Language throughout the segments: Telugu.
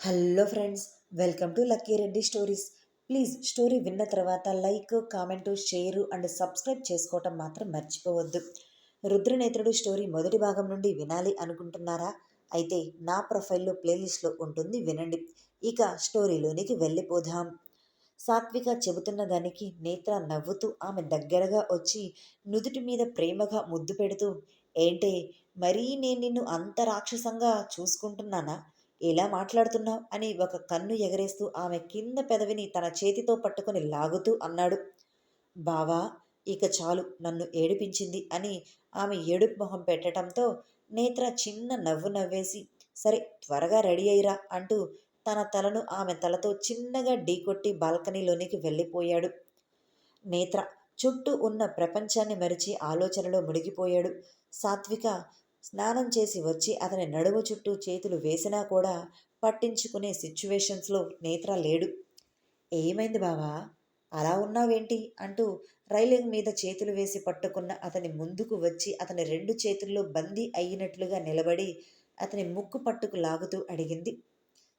Hello friends welcome to Lucky Reddy stories. Please story విన్న తర్వాత like comment share and subscribe చేసుకోవటం మాత్రం మర్చిపోవద్దు. రుద్రనేత్రుడు స్టోరీ మొదటి భాగం నుండి వినాలి అనుకుంటున్నారా? అయితే నా ప్రొఫైల్లో ప్లేలిస్ట్లో ఉంటుంది వినండి. ఇక స్టోరీలోనికి వెళ్ళిపోదాం. సాత్విక చెబుతున్న దానికి నేత్ర నవ్వుతూ ఆమె దగ్గరగా వచ్చి నుదుటి మీద ప్రేమగా ముద్దు పెడుతూ ఏంటే మరీ నేను నిన్ను అంత రాక్షసంగా చూసుకుంటున్నానా? ఎలా మాట్లాడుతున్నావు? అని ఒక కన్ను ఎగరేస్తూ ఆమె కింద పెదవిని తన చేతితో పట్టుకొని లాగుతూ అన్నాడు. బావా ఇక చాలు నన్ను ఏడిపించింది అని ఆమె ఏడుపు మొహం పెట్టడంతో నేత్ర చిన్న నవ్వు నవ్వేసి సరే త్వరగా రెడీ అయ్యిరా అంటూ తన తలను ఆమె తలతో చిన్నగా ఢీకొట్టి బాల్కనీలోనికి వెళ్ళిపోయాడు. నేత్ర చుట్టూ ఉన్న ప్రపంచాన్ని మరిచి ఆలోచనలో మునిగిపోయాడు. సాత్విక స్నానం చేసి వచ్చి అతని నడుము చుట్టూ చేతులు వేసినా కూడా పట్టించుకునే సిచ్యువేషన్స్లో నేత్ర లేడు. ఏమైంది బావా? అలా ఉన్నావేంటి? అంటూ రైలింగ్ మీద చేతులు వేసి పట్టుకున్న అతని ముందుకు వచ్చి అతని రెండు చేతుల్లో బందీ అయినట్లుగా నిలబడి అతని ముక్కు పట్టుకు లాగుతూ అడిగింది.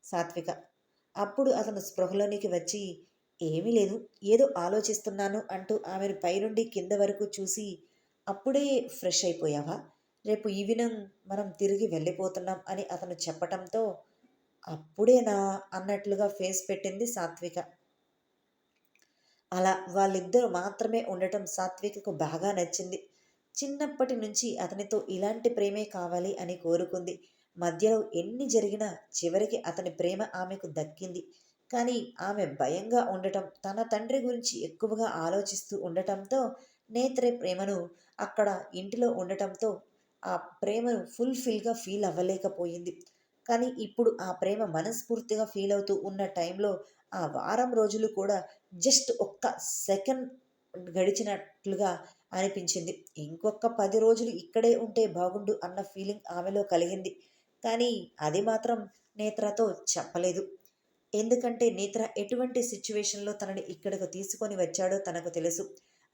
సాత్విక అప్పుడు అతను స్పృహలోనికి వచ్చి ఏమీ లేదు ఏదో ఆలోచిస్తున్నాను అంటూ ఆమెను పైనుండి కింద వరకు చూసి అప్పుడే ఫ్రెష్ అయిపోయావా? రేపు ఈవినింగ్ మనం తిరిగి వెళ్ళిపోతున్నాం అని అతను చెప్పటంతో అప్పుడేనా అన్నట్లుగా ఫేస్ పెట్టింది సాత్విక. అలా వాళ్ళిద్దరూ మాత్రమే ఉండటం సాత్వికకు బాగా నచ్చింది. చిన్నప్పటి నుంచి అతనితో ఇలాంటి ప్రేమే కావాలి అని కోరుకుంది. మధ్యలో ఎన్ని జరిగినా చివరికి అతని ప్రేమ ఆమెకు దక్కింది. కానీ ఆమె భయంగా ఉండటం తన తండ్రి గురించి ఎక్కువగా ఆలోచిస్తూ ఉండటంతో నేత్రే ప్రేమను అక్కడ ఇంటిలో ఉండటంతో ఆ ప్రేమను ఫుల్ఫిల్గా ఫీల్ అవ్వలేకపోయింది. కానీ ఇప్పుడు ఆ ప్రేమ మనస్ఫూర్తిగా ఫీల్ అవుతూ ఉన్న టైంలో ఆ వారం రోజులు కూడా జస్ట్ ఒక్క సెకండ్ గడిచినట్లుగా అనిపించింది. ఇంకొక పది రోజులు ఇక్కడే ఉంటే బాగుండు అన్న ఫీలింగ్ ఆమెలో కలిగింది. కానీ అది మాత్రం నేత్రతో చెప్పలేదు. ఎందుకంటే నేత్ర ఎటువంటి సిచ్యువేషన్లో తనని ఇక్కడకు తీసుకొని వచ్చాడో తనకు తెలుసు.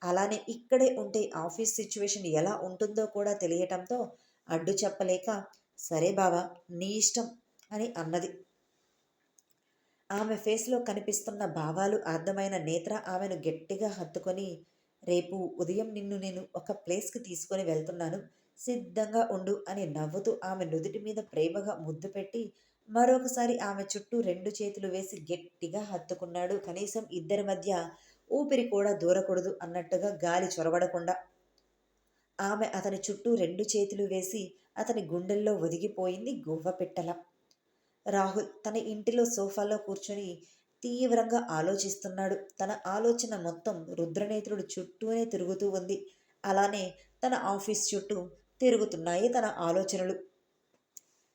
అలానే ఇక్కడే ఉంటే ఆఫీస్ సిచ్యువేషన్ ఎలా ఉంటుందో కూడా తెలియటంతో అడ్డు చెప్పలేక సరే బావా నీ ఇష్టం అని అన్నది. ఆమె ఫేస్లో కనిపిస్తున్న భావాలు అర్థమైన నేత్ర ఆమెను గట్టిగా హత్తుకొని రేపు ఉదయం నిన్ను నేను ఒక ప్లేస్కి తీసుకొని వెళ్తున్నాను సిద్ధంగా ఉండు అని నవ్వుతూ ఆమె నుదుటి మీద ప్రేమగా ముద్దు పెట్టి మరొకసారి ఆమె చుట్టూ రెండు చేతులు వేసి గట్టిగా హత్తుకున్నాడు. కనీసం ఇద్దరి మధ్య ఊపిరి కూడా దూరకూడదు అన్నట్టుగా గాలి చొరబడకుండా ఆమె అతని చుట్టూ రెండు చేతులు వేసి అతని గుండెల్లో ఒదిగిపోయింది గువ్వ పెట్టల. రాహుల్ తన ఇంటిలో సోఫాలో కూర్చొని తీవ్రంగా ఆలోచిస్తున్నాడు. తన ఆలోచన మొత్తం రుద్రనేత్రుడు చుట్టూనే తిరుగుతూ ఉంది. అలానే తన ఆఫీస్ చుట్టూ తిరుగుతున్నాయి తన ఆలోచనలు.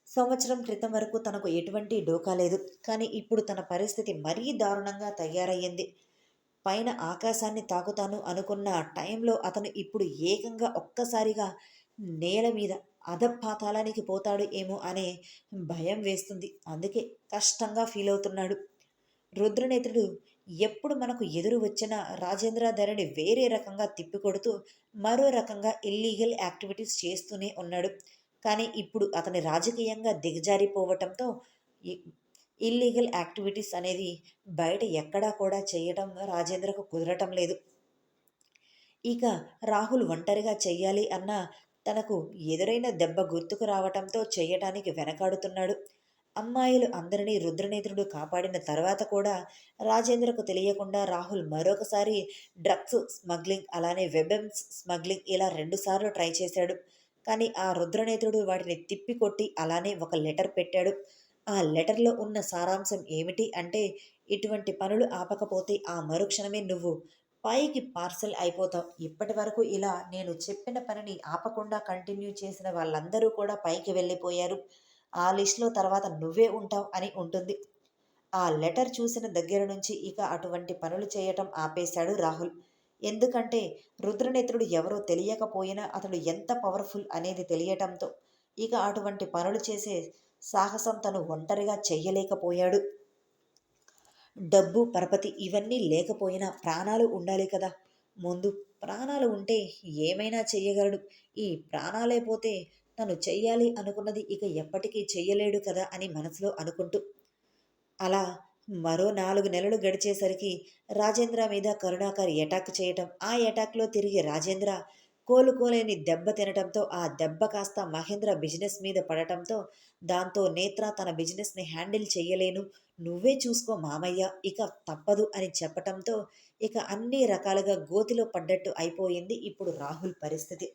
సంవత్సరం క్రితం వరకు తనకు ఎటువంటి డోకా లేదు. కానీ ఇప్పుడు తన పరిస్థితి మరీ దారుణంగా తయారయ్యింది. పైన ఆకాశాన్ని తాకుతాను అనుకున్న టైంలో అతను ఇప్పుడు ఏకంగా ఒక్కసారిగా నేల మీద అధపాతాళానికి పోతాడు ఏమో అనే భయం వేస్తుంది. అందుకే కష్టంగా ఫీల్ అవుతున్నాడు. రుద్రనేత్రుడు ఎప్పుడు మనకు ఎదురు వచ్చిన రాజేంద్రధరని వేరే రకంగా తిప్పికొడుతూ మరో రకంగా ఇల్లీగల్ యాక్టివిటీస్ చేస్తూనే ఉన్నాడు. కానీ ఇప్పుడు అతని రాజకీయంగా దిగజారిపోవటంతో ఇల్లీగల్ యాక్టివిటీస్ అనేది బయట ఎక్కడా కూడా చేయడం రాజేంద్రకు కుదరటం లేదు. ఇక రాహుల్ ఒంటరిగా చెయ్యాలి అన్న తనకు ఎదురైన దెబ్బ గుర్తుకు రావటంతో చేయటానికి వెనకాడుతున్నాడు. అమ్మాయిలు అందరినీ రుద్రనేత్రుడు కాపాడిన తర్వాత కూడా రాజేంద్రకు తెలియకుండా రాహుల్ మరొకసారి డ్రగ్స్ స్మగ్లింగ్ అలానే వెబెన్స్ స్మగ్లింగ్ ఇలా రెండుసార్లు ట్రై చేశాడు. కానీ ఆ రుద్రనేత్రుడు వాటిని తిప్పికొట్టి అలానే ఒక లెటర్ పెట్టాడు. ఆ లెటర్లో ఉన్న సారాంశం ఏమిటి? అంటే ఇటువంటి పనులు ఆపకపోతే ఆ మరుక్షణమే నువ్వు పైకి పార్సల్ అయిపోతావు. ఇప్పటి వరకు ఇలా నేను చెప్పిన పనిని ఆపకుండా కంటిన్యూ చేసిన వాళ్ళందరూ కూడా పైకి వెళ్ళిపోయారు. ఆ లిస్ట్లో తర్వాత నువ్వే ఉంటావు అని ఉంటుంది. ఆ లెటర్ చూసిన దగ్గర నుంచి ఇక అటువంటి పనులు చేయటం ఆపేశాడు రాహుల్. ఎందుకంటే రుద్రనేత్రుడు ఎవరో తెలియకపోయినా అతడు ఎంత పవర్ఫుల్ అనేది తెలియటంతో ఇక అటువంటి పనులు చేసే సాహసం తను ఒంటరిగా చెయ్యలేకపోయాడు డబ్బు పరపతి ఇవన్నీ లేకపోయినా ప్రాణాలు ఉండాలి కదా. ముందు ప్రాణాలు ఉంటే ఏమైనా చెయ్యగలడు. ఈ ప్రాణాలే పోతే తను చెయ్యాలి అనుకున్నది ఇక ఎప్పటికీ చెయ్యలేడు కదా అని మనసులో అనుకుంటూ. అలా మరో నాలుగు నెలలు గడిచేసరికి రాజేంద్ర మీద కరుణాకర్ ఎటాక్ చేయటం ఆ ఎటాక్లో తిరిగి రాజేంద్ర కోలుకోలేని దెబ్బ తినటంతో ఆ దెబ్బ కాస్త మహేంద్ర బిజినెస్ మీద పడటంతో దాంతో నేత్ర తన బిజినెస్ని హ్యాండిల్ చెయ్యలేను. నువ్వే చూసుకో మామయ్య ఇక తప్పదు అని చెప్పటంతో ఇక అన్ని రకాలుగా గోతిలో పడ్డట్టు అయిపోయింది ఇప్పుడు రాహుల్ పరిస్థితి.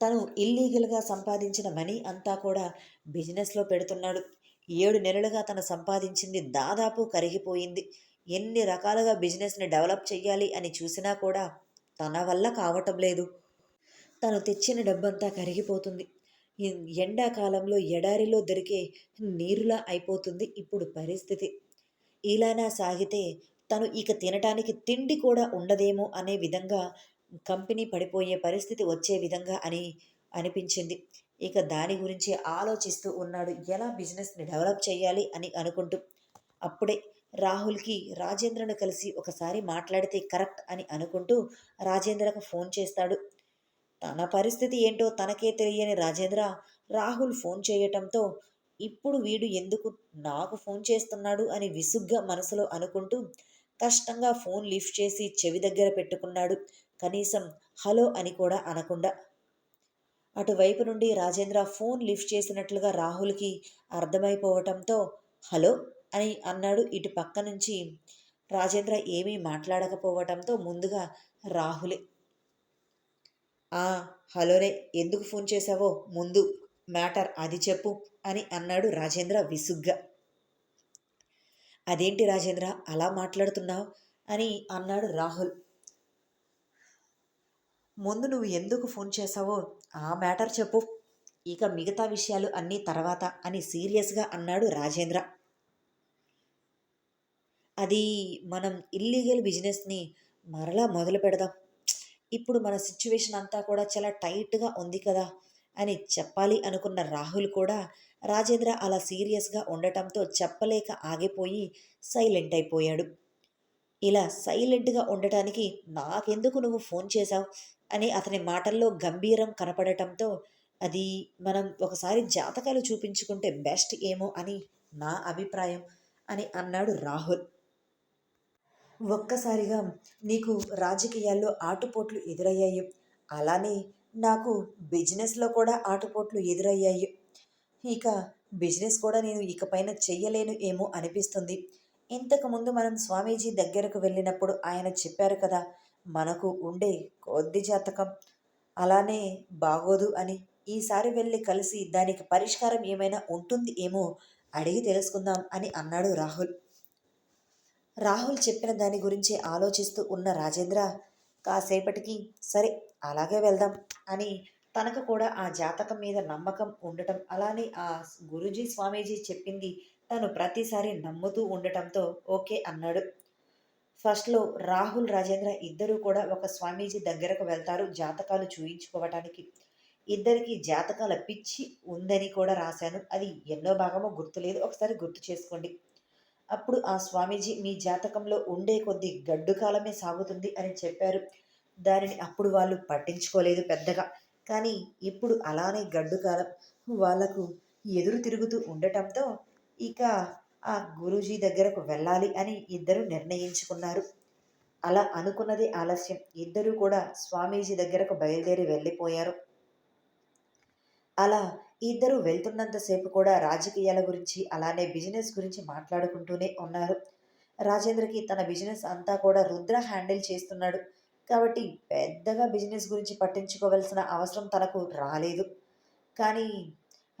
తను ఇల్లీగల్గా సంపాదించిన మనీ అంతా కూడా బిజినెస్లో పెడుతున్నాడు. ఏడు నెలలుగా తను సంపాదించింది దాదాపు కరిగిపోయింది. ఎన్ని రకాలుగా బిజినెస్ని డెవలప్ చేయాలి అని చూసినా కూడా తన వల్ల కావటం లేదు. తను తెచ్చిన డబ్బంతా కరిగిపోతుంది. ఎండాకాలంలో ఎడారిలో దొరికే నీరులా అయిపోతుంది ఇప్పుడు పరిస్థితి. ఇలానా సాగితే తను ఇక తినటానికి తిండి కూడా ఉండదేమో అనే విధంగా కంపెనీ పడిపోయే పరిస్థితి వచ్చే విధంగా అని అనిపించింది. ఇక దాని గురించి ఆలోచిస్తూ ఉన్నాడు. ఎలా బిజినెస్ని డెవలప్ చేయాలి అని అనుకుంటూ. అప్పుడే రాహుల్కి రాజేంద్రను కలిసి ఒకసారి మాట్లాడితే కరెక్ట్ అని అనుకుంటూ రాజేంద్రకు ఫోన్ చేస్తాడు. తన పరిస్థితి ఏంటో తనకే తెలియని రాజేంద్ర రాహుల్ ఫోన్ చేయటంతో ఇప్పుడు వీడు ఎందుకు నాకు ఫోన్ చేస్తున్నాడు అని విసుగ్గా మనసులో అనుకుంటూ కష్టంగా ఫోన్ లిఫ్ట్ చేసి చెవి దగ్గర పెట్టుకున్నాడు. కనీసం హలో అని కూడా అనకుండా. అటువైపు నుండి రాజేంద్ర ఫోన్ లిఫ్ట్ చేసినట్లుగా రాహుల్కి అర్థమైపోవటంతో హలో అని అన్నాడు. ఇటు పక్క నుంచి రాజేంద్ర ఏమీ మాట్లాడకపోవటంతో ముందుగా రాహులే ఆ హలోరే ఎందుకు ఫోన్ చేశావో ముందు మ్యాటర్ అది చెప్పు అని అన్నాడు రాజేంద్ర విసుగ్గా. అదేంటి రాజేంద్ర అలా మాట్లాడుతున్నావు అని అన్నాడు రాహుల్. ముందు నువ్వు ఎందుకు ఫోన్ చేశావో ఆ మ్యాటర్ చెప్పు ఇక మిగతా విషయాలు అన్నీ తర్వాత అని సీరియస్గా అన్నాడు రాజేంద్ర. అది మనం ఇల్లీగల్ బిజినెస్ని మరలా మొదలు పెడదాం. ఇప్పుడు మన సిచ్యువేషన్ అంతా కూడా చాలా టైట్గా ఉంది కదా అని చెప్పాలి అనుకున్న రాహుల్ కూడా రాజేంద్ర అలా సీరియస్గా ఉండటంతో చెప్పలేక ఆగిపోయి సైలెంట్ అయిపోయాడు. ఇలా సైలెంట్గా ఉండటానికి నాకెందుకు నువ్వు ఫోన్ చేశావు? అని అతని మాటల్లో గంభీరం కనపడటంతో అది మనం ఒకసారి జాతకాలు చూపించుకుంటే బెస్ట్ ఏమో అని నా అభిప్రాయం అని అన్నాడు రాహుల్. ఒక్కసారిగా నీకు రాజకీయాల్లో ఆటుపోట్లు ఎదురయ్యాయి. అలానే నాకు బిజినెస్లో కూడా ఆటుపోట్లు ఎదురయ్యాయి. ఇక బిజినెస్ కూడా నేను ఇకపైన చెయ్యలేను ఏమో అనిపిస్తుంది. ఇంతకుముందు మనం స్వామీజీ దగ్గరకు వెళ్ళినప్పుడు ఆయన చెప్పారు కదా మనకు ఉండే కొద్ది జాతకం. అలానే బాగోదు అని ఈసారి వెళ్ళి కలిసి దానికి పరిష్కారం ఏమైనా ఉంటుంది ఏమో అడిగి తెలుసుకుందాం అని అన్నాడు రాహుల్. రాహుల్ చెప్పిన దాని గురించి ఆలోచిస్తూ ఉన్న రాజేంద్ర కాసేపటికి సరే అలాగే వెళ్దాం అని తనకు కూడా ఆ జాతకం మీద నమ్మకం ఉండటం అలానే ఆ గురుజీ స్వామీజీ చెప్పింది తను ప్రతిసారి నమ్ముతూ ఉండటంతో ఓకే అన్నాడు. ఫస్ట్లో రాహుల్ రాజేంద్ర ఇద్దరూ కూడా ఒక స్వామీజీ దగ్గరకు వెళ్తారు జాతకాలు చూయించుకోవటానికి. ఇద్దరికి జాతకాల పిచ్చి ఉందని కూడా రాశాను. అది ఎన్నో భాగమో గుర్తులేదు. ఒకసారి గుర్తు చేసుకోండి. అప్పుడు ఆ స్వామీజీ మీ జాతకంలో ఉండే కొద్ది గడ్డు కాలమే సాగుతుంది అని చెప్పారు. దానిని అప్పుడు వాళ్ళు పట్టించుకోలేదు పెద్దగా. కానీ ఇప్పుడు అలానే గడ్డు కాలం వాళ్ళకు ఎదురు తిరుగుతూ ఉండటంతో ఇక ఆ గురూజీ దగ్గరకు వెళ్ళాలి అని ఇద్దరు నిర్ణయించుకున్నారు. అలా అనుకున్నది ఆలస్యం. ఇద్దరూ కూడా స్వామీజీ దగ్గరకు బయలుదేరి వెళ్ళిపోయారు. అలా ఇద్దరు వెళ్తున్నంతసేపు కూడా రాజకీయాల గురించి అలానే బిజినెస్ గురించి మాట్లాడుకుంటూనే ఉన్నారు. రాజేంద్రకి తన బిజినెస్ అంతా కూడా రుద్ర హ్యాండిల్ చేస్తున్నాడు. కాబట్టి పెద్దగా బిజినెస్ గురించి పట్టించుకోవాల్సిన అవసరం తనకు రాలేదు. కానీ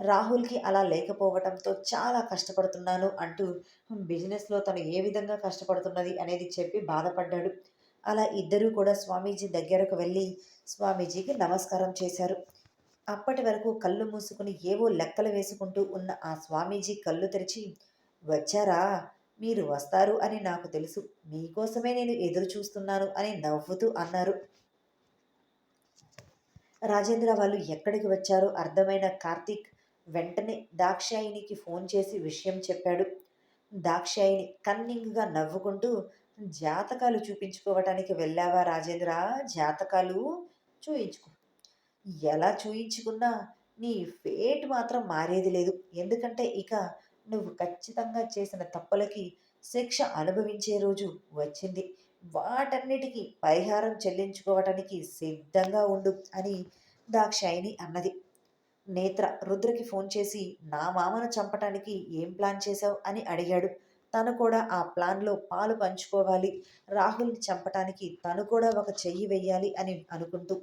రాహుల్కి అలా లేకపోవటంతో చాలా కష్టపడుతున్నాను అంటూ బిజినెస్లో తను ఏ విధంగా కష్టపడుతున్నది అనేది చెప్పి బాధపడ్డాడు. అలా ఇద్దరూ కూడా స్వామీజీ దగ్గరకు వెళ్ళి స్వామీజీకి నమస్కారం చేశారు. అప్పటి వరకు కళ్ళు మూసుకుని ఏవో లెక్కలు వేసుకుంటూ ఉన్న ఆ స్వామీజీ కళ్ళు తెరిచి వచ్చారా? మీరు వస్తారు అని నాకు తెలుసు. మీకోసమే నేను ఎదురు చూస్తున్నాను అని నవ్వుతూ అన్నారు. రాజేంద్ర వాళ్ళు ఎక్కడికి వచ్చారో అర్థమైన కార్తీక్ వెంటనే దాక్షాయినికి ఫోన్ చేసి విషయం చెప్పాడు. దాక్షాయిని కన్నింగ్గా నవ్వుకుంటూ జాతకాలు చూపించుకోవటానికి వెళ్ళావా రాజేంద్ర? జాతకాలు? చూయించుకో. ఎలా చూయించుకున్నా నీ ఫేట్ మాత్రం మారేది లేదు. ఎందుకంటే ఇక నువ్వు ఖచ్చితంగా చేసిన తప్పులకి శిక్ష అనుభవించే రోజు వచ్చింది. వాటన్నిటికీ పరిహారం చెల్లించుకోవటానికి సిద్ధంగా ఉండు అని దాక్షాయిని అన్నది. నేత్ర రుద్రకి ఫోన్ చేసి నా మామను చంపటానికి ఏం ప్లాన్ చేశావు? అని అడిగాడు. తను కూడా ఆ ప్లాన్లో పాలు పంచుకోవాలి. రాహుల్ని చంపటానికి తను కూడా ఒక చెయ్యి వెయ్యాలి అని అనుకుంటూ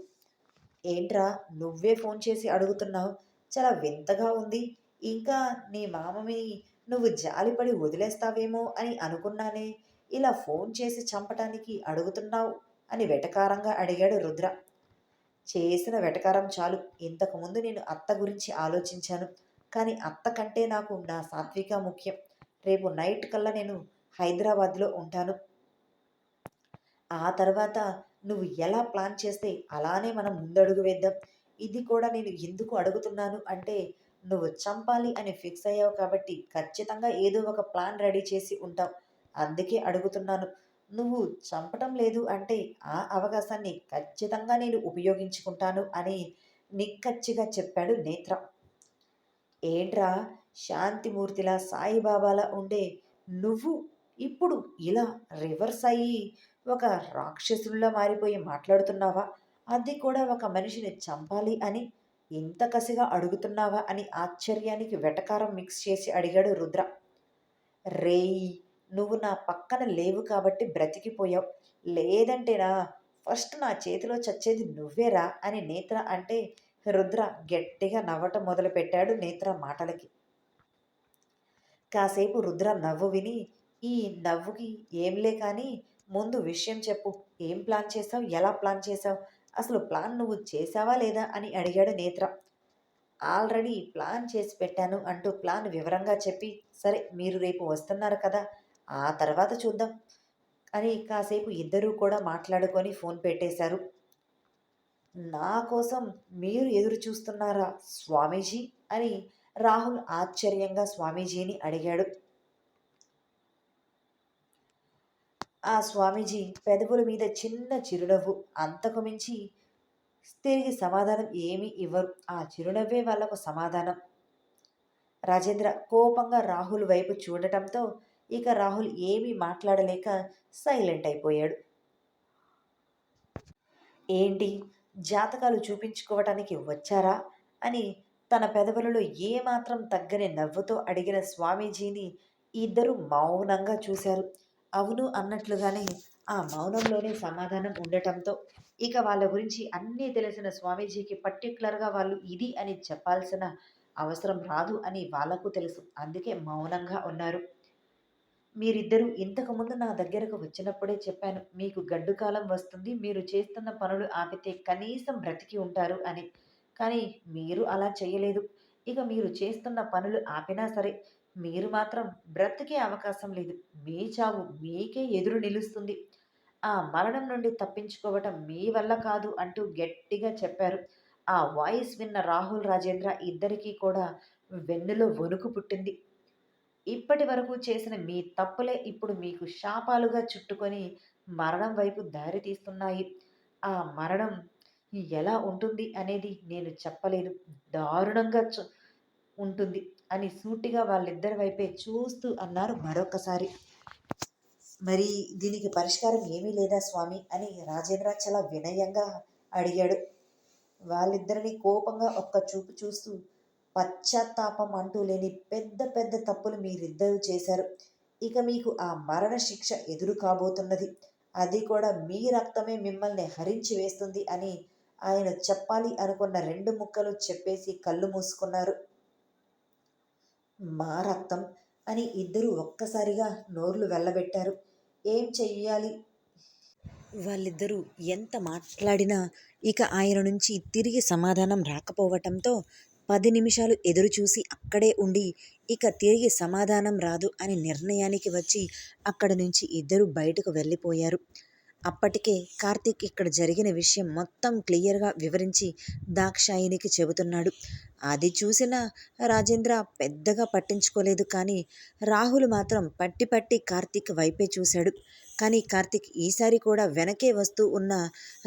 ఏంట్రా నువ్వే ఫోన్ చేసి అడుగుతున్నావు? చాలా వింతగా ఉంది. ఇంకా నీ మామని నువ్వు జాలిపడి వదిలేస్తావేమో అని అనుకున్నానే ఇలా ఫోన్ చేసి చంపటానికి అడుగుతున్నావు? అని వెటకారంగా అడిగాడు రుద్ర. చేసిన వెటకారం చాలు. ఇంతకుముందు నేను అత్త గురించి ఆలోచించాను. కానీ అత్త కంటే నాకు నా సాత్విక ముఖ్యం. రేపు నైట్ కల్లా నేను హైదరాబాద్లో ఉంటాను. ఆ తర్వాత నువ్వు ఎలా ప్లాన్ చేస్తే అలానే మనం ముందడుగు వేద్దాం? ఇది కూడా నేను ఎందుకు అడుగుతున్నాను అంటే నువ్వు చంపాలి అని ఫిక్స్ అయ్యావు కాబట్టి ఖచ్చితంగా ఏదో ఒక ప్లాన్ రెడీ చేసి ఉంటావు. అందుకే అడుగుతున్నాను. నువ్వు చంపటం లేదు అంటే ఆ అవకాశాన్ని ఖచ్చితంగా నేను ఉపయోగించుకుంటాను అని నిక్కచ్చిగా చెప్పాడు నేత్ర. ఏంట్రా? శాంతిమూర్తిలా సాయిబాబాలా ఉండే నువ్వు ఇప్పుడు ఇలా రివర్స్ అయ్యి ఒక రాక్షసుల్లా మారిపోయి మాట్లాడుతున్నావా? అది కూడా ఒక మనిషిని చంపాలి అని ఇంత కసిగా అడుగుతున్నావా అని ఆశ్చర్యానికి వెటకారం మిక్స్ చేసి అడిగాడు రుద్ర. రేయ్ నువ్వు నా పక్కన లేవు కాబట్టి బ్రతికిపోయావు. లేదంటేనా ఫస్ట్ నా చేతిలో చచ్చేది నువ్వేరా అని నేత్ర అంటే రుద్ర గట్టిగా నవ్వటం మొదలుపెట్టాడు నేత్ర మాటలకి. కాసేపు రుద్ర నవ్వు విని ఈ నవ్వుకి ఏంలే కానీ ముందు విషయం చెప్పు. ఏం ప్లాన్ చేసావు ఎలా ప్లాన్ చేసావు అసలు ప్లాన్ నువ్వు చేసావా లేదా అని అడిగాడు నేత్ర. ఆల్రెడీ ప్లాన్ చేసి పెట్టాను అంటూ ప్లాన్ వివరంగా చెప్పి సరే మీరు రేపు వస్తున్నారు కదా ఆ తర్వాత చూద్దాం అని కాసేపు ఇద్దరూ కూడా మాట్లాడుకొని ఫోన్ పెట్టేశారు. నా కోసం మీరు ఎదురు చూస్తున్నారా స్వామీజీ? అని రాహుల్ ఆశ్చర్యంగా స్వామీజీని అడిగాడు. ఆ స్వామీజీ పెదవుల మీద చిన్న చిరునవ్వు. అంతకు మించి తిరిగి సమాధానం ఏమీ ఇవ్వరు. ఆ చిరునవ్వే వాళ్ళకు సమాధానం. రాజేంద్ర కోపంగా రాహుల్ వైపు చూడటంతో ఇక రాహుల్ ఏమీ మాట్లాడలేక సైలెంట్ అయిపోయాడు. ఏంటి? జాతకాలు చూపించుకోవటానికి వచ్చారా? అని తన పెదవులలో ఏమాత్రం తగ్గని నవ్వుతో అడిగిన స్వామీజీని ఇద్దరు మౌనంగా చూశారు. అవును అన్నట్లుగానే ఆ మౌనంలోనే సమాధానం ఉండటంతో ఇక వాళ్ళ గురించి అన్నీ తెలిసిన స్వామీజీకి పర్టికులర్గా వాళ్ళు ఇది అని చెప్పాల్సిన అవసరం రాదు అని వాళ్ళకు తెలుసు. అందుకే మౌనంగా ఉన్నారు. మీరిద్దరూ ఇంతకుముందు నా దగ్గరకు వచ్చినప్పుడే చెప్పాను మీకు గడ్డు కాలం వస్తుంది మీరు చేస్తున్న పనులు ఆపితే కనీసం బ్రతికి ఉంటారు అని. కానీ మీరు అలా చేయలేదు. ఇక మీరు చేస్తున్న పనులు ఆపినా సరే మీరు మాత్రం బ్రతికే అవకాశం లేదు. మీ చావు మీకే ఎదురు నిలుస్తుంది. ఆ మరణం నుండి తప్పించుకోవటం మీ వల్ల కాదు అంటూ గట్టిగా చెప్పారు. ఆ వాయిస్ విన్న రాహుల్ రాజేంద్ర ఇద్దరికీ కూడా వెన్నులో వణుకు పుట్టింది. ఇప్పటి వరకు చేసిన మీ తప్పులే ఇప్పుడు మీకు శాపాలుగా చుట్టుకొని మరణం వైపు దారి తీస్తున్నాయి. ఆ మరణం ఎలా ఉంటుంది అనేది నేను చెప్పలేదు. దారుణంగా ఉంటుంది. అని సూటిగా వాళ్ళిద్దరి వైపే చూస్తూ అన్నారు మరొకసారి. మరి దీనికి పరిష్కారం ఏమీ లేదా స్వామి? అని రాజేంద్ర చాలా వినయంగా అడిగాడు. వాళ్ళిద్దరిని కోపంగా ఒక్క చూపు చూస్తూ పశ్చాత్తాపం అంటూ లేని పెద్ద పెద్ద తప్పులు మీరిద్దరూ చేశారు. ఇక మీకు ఆ మరణ శిక్ష ఎదురు కాబోతున్నది. అది కూడా మీ రక్తమే మిమ్మల్ని హరించి వేస్తుంది అని ఆయన చెప్పాలి అనుకున్న రెండు ముక్కలు చెప్పేసి కళ్ళు మూసుకున్నారు. మా రక్తం అని ఇద్దరు ఒక్కసారిగా నోర్లు వెళ్ళబెట్టారు. ఏం చెయ్యాలి? వాళ్ళిద్దరూ ఎంత మాట్లాడినా ఇక ఆయన నుంచి తిరిగి సమాధానం రాకపోవటంతో పది నిమిషాలు ఎదురుచూసి అక్కడే ఉండి ఇక తిరిగి సమాధానం రాదు అనే నిర్ణయానికి వచ్చి అక్కడ నుంచి ఇద్దరు బయటకు వెళ్ళిపోయారు. అప్పటికే కార్తీక్ ఇక్కడ జరిగిన విషయం మొత్తం క్లియర్గా వివరించి దాక్షాయినికి చెబుతున్నాడు. అది చూసిన రాజేంద్ర పెద్దగా పట్టించుకోలేదు కానీ రాహుల్ మాత్రం పట్టి పట్టి కార్తీక్ వైపే చూశాడు. కానీ కార్తీక్ ఈసారి కూడా వెనకే వస్తూ ఉన్న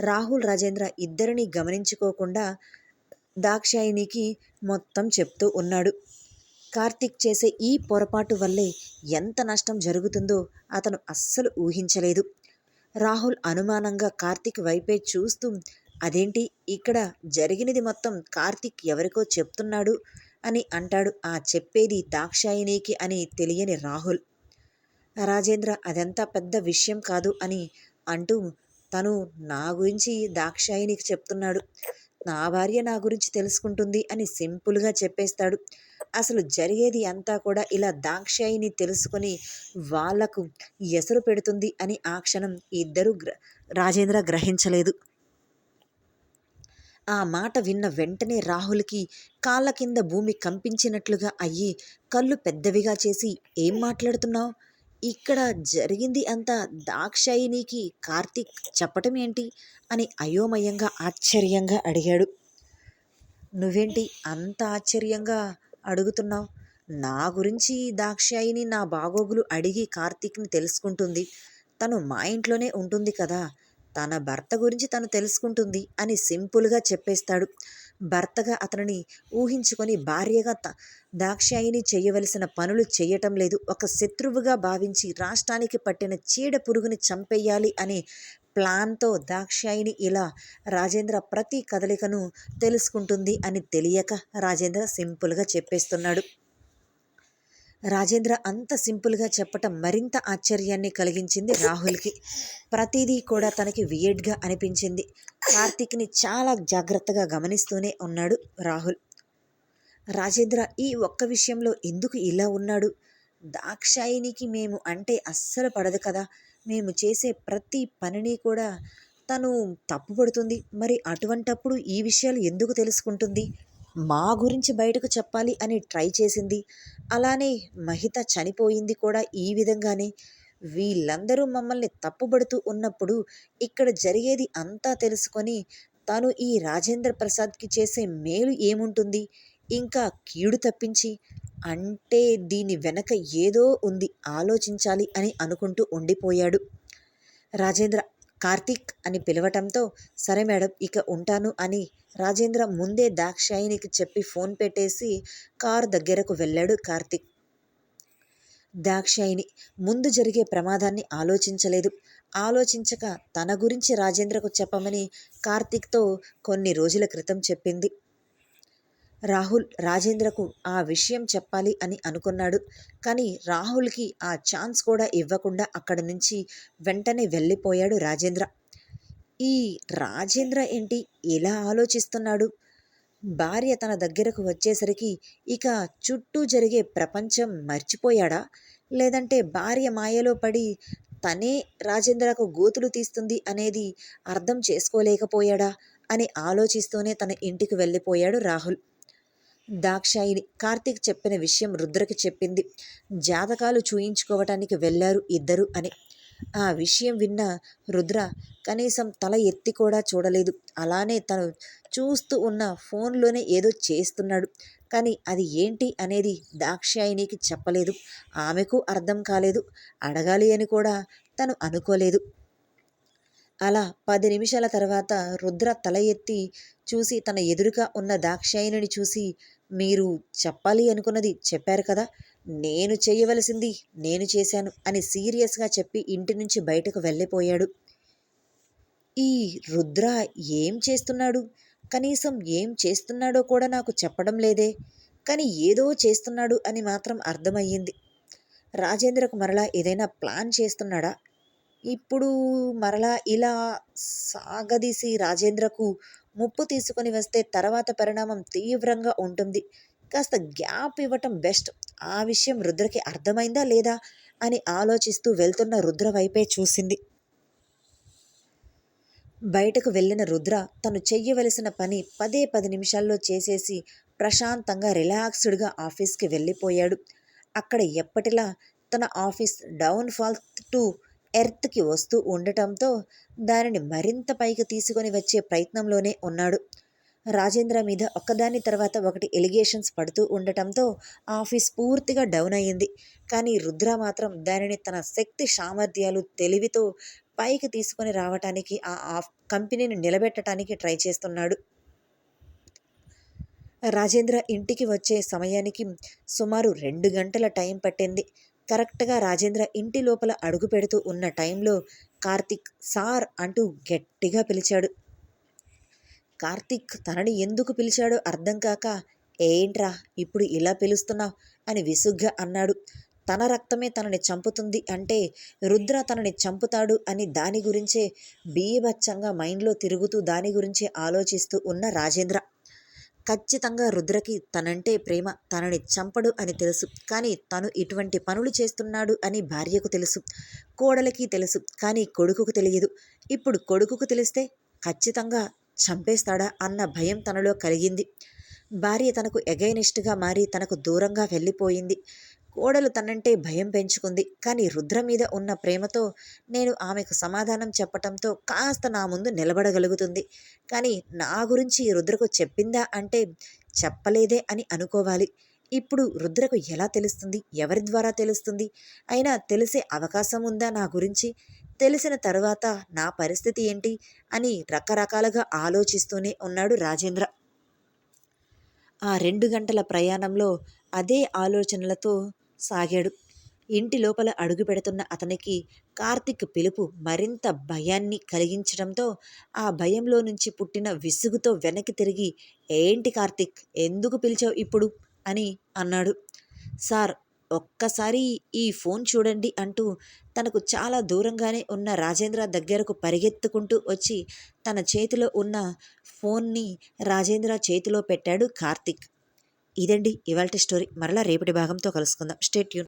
రాహుల్ రాజేంద్ర ఇద్దరిని గమనించుకోకుండా దాక్షాయినికి మొత్తం చెప్తూ ఉన్నాడు. కార్తీక్ చేసే ఈ పొరపాటు వల్లే ఎంత నష్టం జరుగుతుందో అతను అస్సలు ఊహించలేదు. రాహుల్ అనుమానంగా కార్తిక్ వైపే చూస్తూ అదేంటి? ఇక్కడ జరిగినది మొత్తం కార్తిక్ ఎవరికో చెప్తున్నాడు? అని అంటాడు ఆ చెప్పేది దాక్షాయినికి అని తెలియని రాహుల్. రాజేంద్ర అదంతా పెద్ద విషయం కాదు అని అంటూ తను నా గురించి దాక్షాయినికి చెప్తున్నాడు. నా భార్య నా గురించి తెలుసుకుంటుంది అని సింపుల్గా చెప్పేస్తాడు. అసలు జరిగేది అంతా కూడా ఇలా దాక్షాయిని తెలుసుకొని వాళ్ళకు ఎసరు పెడుతుంది అని ఆ క్షణం ఇద్దరు గ్ర రాజేంద్ర గ్రహించలేదు. ఆ మాట విన్న వెంటనే రాహుల్కి కాళ్ళ కింద భూమి కంపించినట్లుగా అయ్యి కళ్ళు పెద్దవిగా చేసి ఏం మాట్లాడుతున్నావు? ఇక్కడ జరిగింది అంతా దాక్షాయినికి కార్తీక్ చెప్పటం ఏంటి? అని అయోమయంగా ఆశ్చర్యంగా అడిగాడు. నువ్వేంటి అంత ఆశ్చర్యంగా అడుగుతున్నావు? నా గురించి దాక్షాయిని నా బాగోగులు అడిగి కార్తీక్ని తెలుసుకుంటుంది. తను మా ఇంట్లోనే ఉంటుంది కదా. తన భర్త గురించి తను తెలుసుకుంటుంది అని సింపుల్గా చెప్పేస్తాడు. భర్తగా అతనిని ఊహించుకొని భార్యగా త దాక్షాయిని చేయవలసిన పనులు చేయటం లేదు. ఒక శత్రువుగా భావించి రాష్ట్రానికి పట్టిన చీడ పురుగుని చంపేయాలి అనే ప్లాన్తో దాక్షాయిని ఇలా రాజేంద్ర ప్రతి కదలికను తెలుసుకుంటుంది అని తెలియక రాజేంద్ర సింపుల్గా చెప్పేస్తున్నాడు. రాజేంద్ర అంత సింపుల్గా చెప్పటం మరింత ఆశ్చర్యాన్ని కలిగించింది రాహుల్కి. ప్రతిదీ కూడా తనకి వియడ్గా అనిపించింది. కార్తీక్ని చాలా జాగ్రత్తగా గమనిస్తూనే ఉన్నాడు రాహుల్. రాజేంద్ర ఈ ఒక్క విషయంలో ఎందుకు ఇలా ఉన్నాడు? దాక్షాయినికి మేము అంటే అస్సలు పడదు కదా. మేము చేసే ప్రతి పనిని కూడా తను తప్పుపడుతుంది. మరి అటువంటప్పుడు ఈ విషయాలు ఎందుకు తెలుసుకుంటుంది? మా గురించి బయటకు చెప్పాలి అని ట్రై చేసింది. అలానే మహిత చనిపోయింది కూడా ఈ విధంగానే. వీళ్ళందరూ మమ్మల్ని తప్పుబడుతూ ఉన్నప్పుడు ఇక్కడ జరిగేది అంతా తెలుసుకొని తను ఈ రాజేంద్ర ప్రసాద్కి చేసే మేలు ఏముంటుంది? ఇంకా కీడు తప్పించి అంటే దీని వెనక ఏదో ఉంది ఆలోచించాలి అని అనుకుంటూ ఉండిపోయాడు. రాజేంద్ర కార్తీక్ అని పిలవటంతో సరే మేడం ఇక ఉంటాను అని రాజేంద్ర ముందే దాక్షాయినికి చెప్పి ఫోన్ పెట్టేసి కారు దగ్గరకు వెళ్ళాడు కార్తీక్. దాక్షాయిని ముందు జరిగే ప్రమాదాన్ని ఆలోచించలేదు. ఆలోచించక తన గురించి రాజేంద్రకు చెప్పమని కార్తీక్తో కొన్ని రోజుల క్రితం చెప్పింది. రాహుల్ రాజేంద్రకు ఆ విషయం చెప్పాలి అని అనుకున్నాడు. కానీ రాహుల్కి ఆ ఛాన్స్ కూడా ఇవ్వకుండా అక్కడి నుంచి వెంటనే వెళ్ళిపోయాడు రాజేంద్ర. ఈ రాజేంద్ర ఏంటి? ఎలా ఆలోచిస్తున్నాడు. భార్య తన దగ్గరకు వచ్చేసరికి ఇక చుట్టూ జరిగే ప్రపంచం మర్చిపోయాడా? లేదంటే భార్య మాయలో పడి తనే రాజేంద్రకు గోతులు తీస్తుంది అనేది అర్థం చేసుకోలేకపోయాడా? అని ఆలోచిస్తూనే తన ఇంటికి వెళ్ళిపోయాడు రాహుల్. దాక్షాయిని కార్తీక్ చెప్పిన విషయం రుద్రకి చెప్పింది. జాతకాలు చూయించుకోవటానికి వెళ్ళారు ఇద్దరు అని. ఆ విషయం విన్న రుద్ర కనీసం తల ఎత్తి కూడా చూడలేదు. అలానే తను చూస్తూ ఉన్న ఫోన్లోనే ఏదో చేస్తున్నాడు. కానీ అది ఏంటి అనేది దాక్షాయినికి చెప్పలేదు. ఆమెకు అర్థం కాలేదు. అడగాలి అని కూడా తను అనుకోలేదు. అలా పది నిమిషాల తర్వాత రుద్ర తల ఎత్తి చూసి తన ఎదురుగా ఉన్న దాక్షాయిని చూసి మీరు చెప్పాలి అనుకున్నది చెప్పారు కదా నేను చేయవలసింది నేను చేశాను అని సీరియస్గా చెప్పి ఇంటి నుంచి బయటకు వెళ్ళిపోయాడు. ఈ రుద్ర ఏం చేస్తున్నాడు? కనీసం ఏం చేస్తున్నాడో కూడా నాకు చెప్పడం లేదే కానీ ఏదో చేస్తున్నాడు అని మాత్రం అర్థమయ్యింది. రాజేంద్రకు మరలా ఏదైనా ప్లాన్ చేస్తున్నాడా? ఇప్పుడు మరలా ఇలా సాగదీసి రాజేంద్రకు ముప్పు తీసుకొని వస్తే తర్వాత పరిణామం తీవ్రంగా ఉంటుంది. కాస్త గ్యాప్ ఇవ్వటం బెస్ట్. ఆ విషయం రుద్రకి అర్థమైందా లేదా అని ఆలోచిస్తూ వెళ్తున్న రుద్ర వైపే చూసింది. బయటకు వెళ్ళిన రుద్ర తను చెయ్యవలసిన పని పదే పది నిమిషాల్లో చేసేసి ప్రశాంతంగా రిలాక్స్డ్గా ఆఫీస్కి వెళ్ళిపోయాడు. అక్కడ ఎప్పటిలా తన ఆఫీస్ డౌన్ఫాల్ టు ఎర్త్కి వస్తూ ఉండటంతో దానిని మరింత పైకి తీసుకొని వచ్చే ప్రయత్నంలోనే ఉన్నాడు. రాజేంద్ర మీద ఒక్కదాని తర్వాత ఒకటి ఎలిగేషన్స్ పడుతూ ఉండటంతో ఆఫీస్ పూర్తిగా డౌన్ అయ్యింది. కానీ రుద్ర మాత్రం దానిని తన శక్తి సామర్థ్యాలు తెలివితో పైకి తీసుకొని రావటానికి ఆ కంపెనీని నిలబెట్టడానికి ట్రై చేస్తున్నాడు. రాజేంద్ర ఇంటికి వచ్చే సమయానికి సుమారు రెండు గంటల టైం పట్టింది. కరెక్ట్గా రాజేంద్ర ఇంటి లోపల అడుగు పెడుతూ ఉన్న టైంలో కార్తిక్ సార్ అంటూ గట్టిగా పిలిచాడు. కార్తిక్ తనని ఎందుకు పిలిచాడో అర్థం కాక ఏంట్రా ఇప్పుడు ఇలా పిలుస్తున్నావు? అని విసుగ్గా అన్నాడు. తన రక్తమే తనని చంపుతుంది అంటే రుద్ర తనని చంపుతాడు అని దాని గురించే బీభత్సంగా మైండ్లో తిరుగుతూ దాని గురించే ఆలోచిస్తూ ఉన్న రాజేంద్ర. ఖచ్చితంగా రుద్రకి తనంటే ప్రేమ తనని చంపడు అని తెలుసు. కానీ తను ఇటువంటి పనులు చేస్తున్నాడు అని భార్యకు తెలుసు. కోడలికి తెలుసు. కానీ కొడుకుకు తెలియదు. ఇప్పుడు కొడుకుకు తెలిస్తే ఖచ్చితంగా చంపేస్తాడా అన్న భయం తనలో కలిగింది. భార్య తనకు ఎగైనిస్ట్గా మారి తనకు దూరంగా వెళ్ళిపోయింది. కోడలు తనంటే భయం పెంచుకుంది. కానీ రుద్ర మీద ఉన్న ప్రేమతో నేను ఆమెకు సమాధానం చెప్పటంతో కాస్త నా ముందు నిలబడగలుగుతుంది. కానీ నా గురించి రుద్రకు చెప్పిందా అంటే చెప్పలేదే అని అనుకోవాలి. ఇప్పుడు రుద్రకు ఎలా తెలుస్తుంది? ఎవరి ద్వారా తెలుస్తుంది? అయినా తెలిసే అవకాశం ఉందా నా గురించి? తెలిసిన తర్వాత నా పరిస్థితి ఏంటి? అని రకరకాలుగా ఆలోచిస్తూనే ఉన్నాడు రాజేంద్ర. ఆ రెండు గంటల ప్రయాణంలో అదే ఆలోచనలతో సాగాడు. ఇంటి లోపల అడుగు పెడుతున్న అతనికి కార్తిక్ పిలుపు మరింత భయాన్ని కలిగించడంతో ఆ భయంలో నుంచి పుట్టిన విసుగుతో వెనక్కి తిరిగి ఏంటి కార్తిక్? ఎందుకు పిలిచావు ఇప్పుడు? అని అన్నాడు. సార్ ఒక్కసారి ఈ ఫోన్ చూడండి అంటూ తనకు చాలా దూరంగానే ఉన్న రాజేంద్ర దగ్గరకు పరిగెత్తుకుంటూ వచ్చి తన చేతిలో ఉన్న ఫోన్ని రాజేంద్ర చేతిలో పెట్టాడు కార్తిక్. ఇదండి ఇవాళ స్టోరీ. మరలా రేపటి భాగంతో కలుసుకుందాం. స్టేట్ యూన్